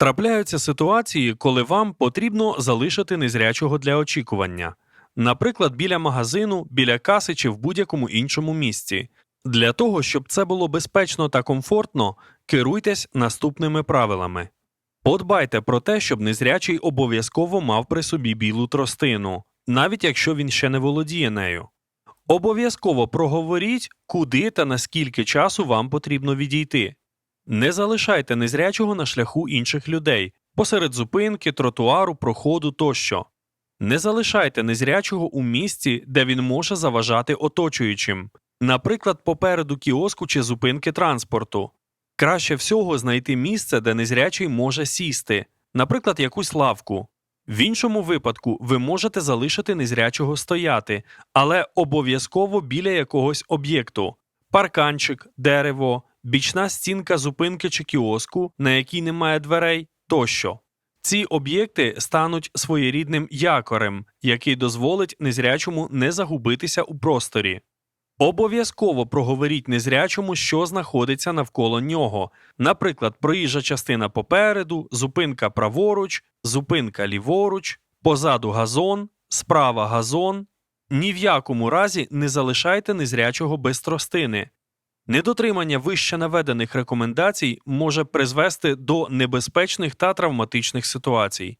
Трапляються ситуації, коли вам потрібно залишити незрячого для очікування, наприклад, біля магазину, біля каси чи в будь-якому іншому місці. Для того, щоб це було безпечно та комфортно, керуйтесь наступними правилами. Подбайте про те, щоб незрячий обов'язково мав при собі білу тростину, навіть якщо він ще не володіє нею. Обов'язково проговоріть, куди та наскільки часу вам потрібно відійти. Не залишайте незрячого на шляху інших людей, посеред зупинки, тротуару, проходу тощо. Не залишайте незрячого у місці, де він може заважати оточуючим, наприклад, попереду кіоску чи зупинки транспорту. Краще всього знайти місце, де незрячий може сісти, наприклад, якусь лавку. В іншому випадку ви можете залишити незрячого стояти, але обов'язково біля якогось об'єкту парканчик, дерево, бічна стінка зупинки чи кіоску, на якій немає дверей тощо. Ці об'єкти стануть своєрідним якорем, який дозволить незрячому не загубитися у просторі. Обов'язково проговоріть незрячому, що знаходиться навколо нього, наприклад, проїжджа частина попереду, зупинка праворуч, зупинка ліворуч, позаду газон, справа газон. Ні в якому разі не залишайте незрячого без тростини. Недотримання вище наведених рекомендацій може призвести до небезпечних та травматичних ситуацій.